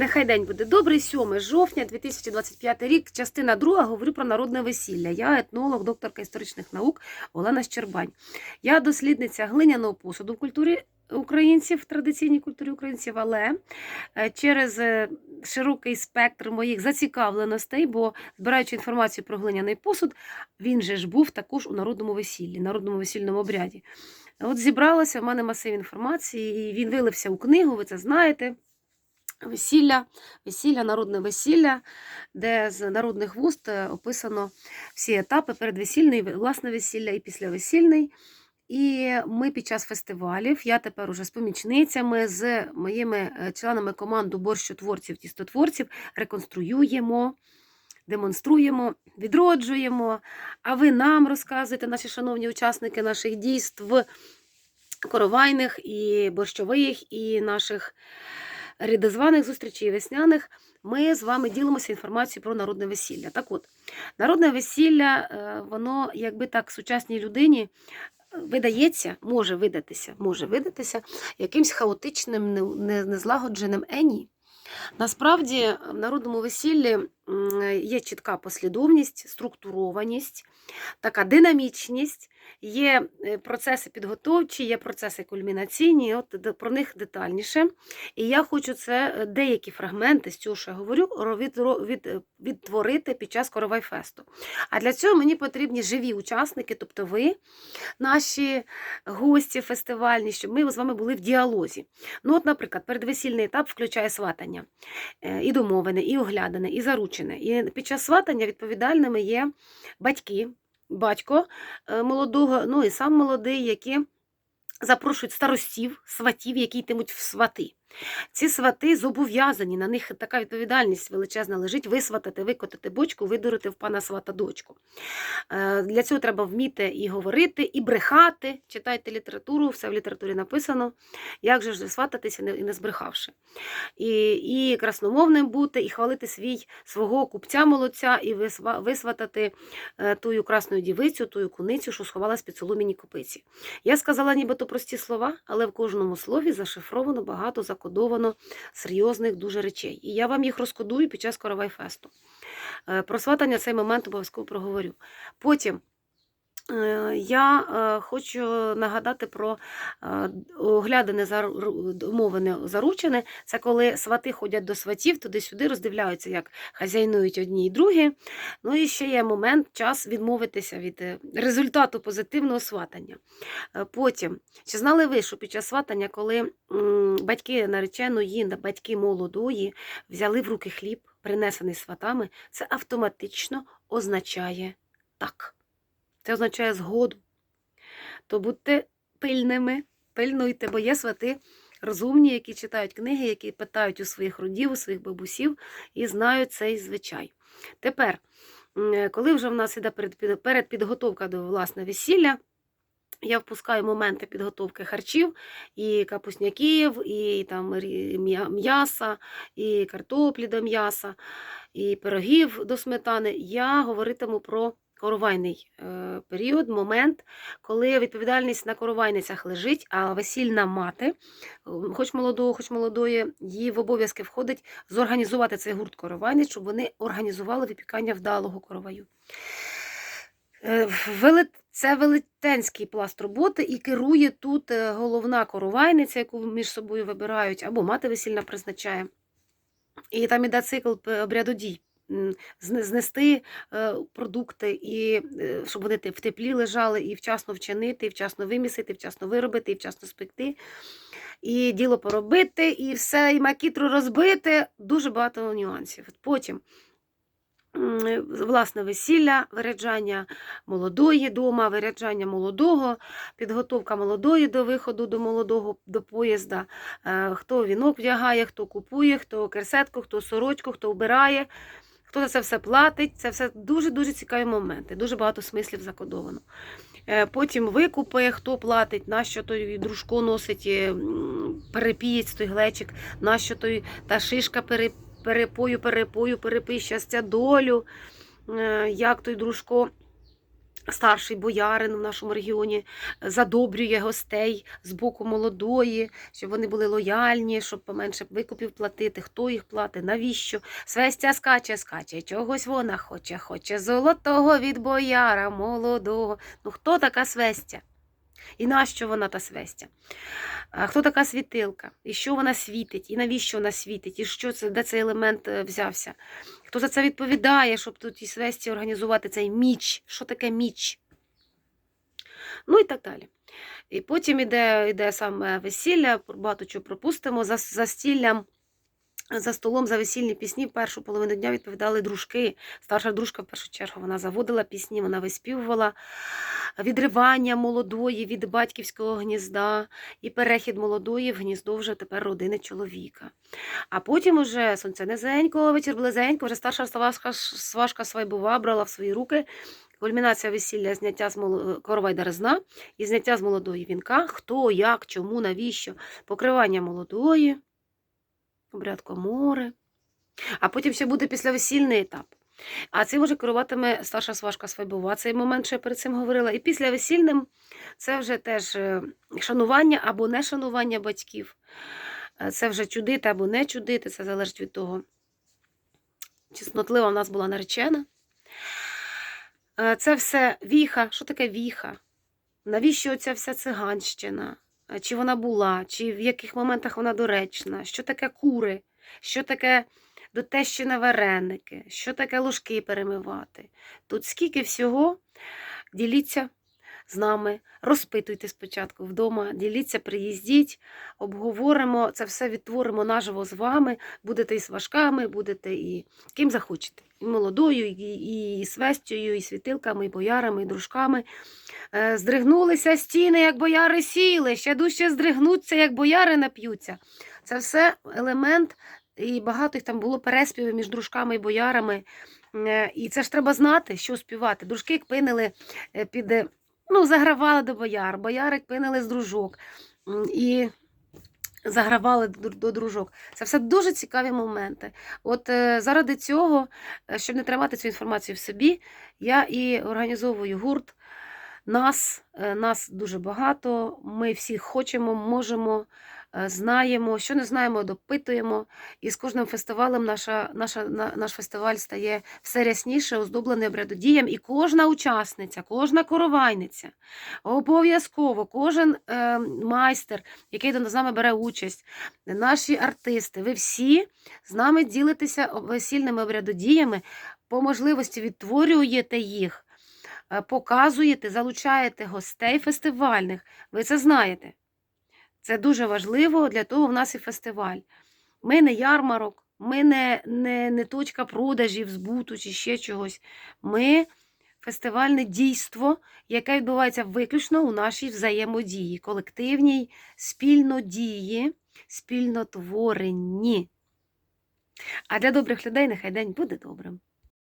Нехай день буде добрий. 7 жовтня 2025 рік, частина 2, говорю про народне весілля. Я етнолог, докторка історичних наук Олена Щербань. Я дослідниця глиняного посуду в культурі українців, в традиційній культурі українців, але е, через е, широкий спектр моїх зацікавленостей, бо збираючи інформацію про глиняний посуд, він же ж був також у народному весіллі, народному весільному обряді. От зібралося в мене масив інформації, і він вилився у книгу, ви це знаєте. Весілля, весілля, народне весілля, де з народних вуст е, описано всі етапи передвесільний, власне весілля і післявесільний. І ми під час фестивалів, я тепер уже з помічницями, з моїми е, членами команди борщотворців, тістотворців реконструюємо, демонструємо, відроджуємо. А ви нам розказуєте, наші шановні учасники наших дійств коровайних і борщових, і наших рідозваних зустрічей весняних. Ми з вами ділимося інформацією про народне весілля. Так от, народне весілля, е, воно, якби так, сучасній людині е, видається, може видатися, може видатися якимсь хаотичним, не- не- незлагодженим ені. Насправді, в народному весіллі є чітка послідовність, структурованість, така динамічність, є е, процеси підготовчі, є процеси кульмінаційні, от про них детальніше. І я хочу це е, деякі фрагменти з цього, що я говорю, від, від, е, відтворити під час Коровайфесту. А для цього мені потрібні живі учасники, тобто ви, наші гості фестивальні, щоб ми з вами були в діалозі. Ну, от, наприклад, передвесільний етап включає сватання, е, і домовлене, і оглядане, і заручене. І під час сватання відповідальними є батьки, батько е, молодого, ну і сам молодий, які запрошують старостів, сватів, які йтимуть в свати. Ці свати зобов'язані, на них така відповідальність величезна лежить висватати, викотати бочку, видурити в пана свата дочку. Е, Для цього треба вміти і говорити, і брехати. Читайте літературу, все в літературі написано. Як же ж свататися і не збрехавши. І, і красномовним бути, і хвалити свій свого купця молодця, і висватати е, тую красну дівицю, тую куницю, що сховалась під соломіні копиці. Я сказала нібито прості слова, але в кожному слові зашифровано багато закодовано серйозних дуже речей. І я вам їх розкодую під час Коровайфесту. Е, Про сватання цей момент обов'язково проговорю. Потім я е, хочу нагадати про е, оглядане домовлене заручене. Це коли свати ходять до сватів, туди-сюди роздивляються, як хазяйнують одні і другі. Ну і ще є момент, час відмовитися від е, результату позитивного сватання. Е, Потім, чи знали ви, що під час сватання, коли батьки нареченої, батьки молодої взяли в руки хліб, принесений сватами, це автоматично означає так. Це означає згоду. То будьте пильними, пильнуйте, бо є свати розумні, які читають книги, які питають у своїх родів, у своїх бабусів і знають цей звичай. Тепер, коли вже в нас іде передпідготовка до власне весілля, я впускаю моменти підготовки харчів, і капусняків, і там м'яса, і картоплі до м'яса, і пирогів до сметани. Я говоритиму про коровайний е, період, момент, коли відповідальність на коровайницях лежить, а весільна мати, хоч молодого, хоч молодої, її в обов'язки входить зорганізувати цей гурт коровайниць, щоб вони організували випікання вдалого короваю. Е, Це велетенський пласт роботи і керує тут е, головна коровайниця, яку між собою вибирають, або мати весільна призначає. І там іде цикл обряду дій. Знести е, продукти, і е, щоб вони в теплі лежали, і вчасно вчинити, і вчасно вимісити, і вчасно виробити, і вчасно спекти, і діло поробити, і все, і макітру розбити. Дуже багато нюансів. Потім власне весілля, виряджання молодої дома, виряджання молодого, підготовка молодої до виходу до молодого до поїзда. Е, Хто вінок вдягає, хто купує, хто керсетку, хто сорочку, хто вбирає, хто за це все платить. Це все дуже-дуже цікаві моменти, дуже багато смислів закодовано. Е, Потім викупи, хто платить, нащо той дружко носить е, перепієць той глечик, нащо той та шишка перепою, перепою, перепий щастя, долю, е, як той дружко старший боярин в нашому регіоні задобрює гостей з боку молодої, щоб вони були лояльні, щоб поменше викупів платити, хто їх платить, навіщо. Свестя скаче, скаче, чогось вона хоче, хоче золотого від бояра молодого. Ну хто така свестя? І нащо вона та свестя? Хто така світилка? І що вона світить? І навіщо вона світить? І що це, де цей елемент е, взявся? Хто за це відповідає, щоб тут і свесті організувати цей міч? Що таке міч? Ну і так далі. І потім іде, іде саме весілля, багато чого пропустимо. За, за стіллям, за столом за весільні пісні першу половину дня відповідали дружки. Старша дружка, в першу чергу, вона заводила пісні, вона виспівувала відривання молодої від батьківського гнізда і перехід молодої в гніздо вже тепер родини чоловіка. А потім уже сонце низенько, вечір близенько, вже старша сважка, сважка свайбова брала в свої руки. Кульмінація весілля, зняття з моло... корова й дарезна і зняття з молодої вінка. Хто, як, чому, навіщо? Покривання молодої, обряд комори. А потім ще буде післявесільний етап. А цим вже керуватиме старша сважка свайбова. Цей момент, що я перед цим говорила. І після весільним це вже теж е, шанування або не шанування батьків. Е, Це вже чудити або не чудити, це залежить від того. Чеснотлива в нас була наречена. Е, Це все віха. Що таке віха? Навіщо ця вся циганщина? Чи вона була, чи в яких моментах вона доречна? Що таке кури? Що таке до вареники? Що таке ложки перемивати? Тут скільки всього, діліться з нами, розпитуйте спочатку вдома, діліться, приїздіть, обговоримо, це все відтворимо наживо з вами. Будете і сважками, будете і ким захочете. І молодою, і, і свестю, і світилками, і боярами, і дружками. Е, Здригнулися стіни, як бояри сіли, ще дужче здригнуться, як бояри нап'ються. Це все елемент, і багато їх там було переспівів між дружками і боярами. Е, І це ж треба знати, що співати. Дружки пинили е, під, е, ну, загравали до бояр, бояри пинили з дружок. І загравали до дружок. Це все дуже цікаві моменти. От е, заради цього, е, щоб не тримати цю інформацію в собі, я і організовую гурт. Нас, е, нас дуже багато. Ми всі хочемо, можемо, знаємо. Що не знаємо, допитуємо. І з кожним фестивалем наша, наша, на- наш фестиваль стає все рясніше, оздоблений обрядодієм. І кожна учасниця, кожна коровайниця, обов'язково, кожен е, майстер, який до- з нами бере участь, наші артисти, ви всі з нами ділитеся весільними обрядодіями, по можливості відтворюєте їх е, показуєте, залучаєте гостей фестивальних. Ви це знаєте. Це дуже важливо, для того в нас і фестиваль. Ми не ярмарок, ми не, не, не точка продажів, збуту чи ще чогось. Ми фестивальне дійство, яке відбувається виключно у нашій взаємодії, колективній спільнодії, спільнотворенні. А для добрих людей нехай день буде добрим.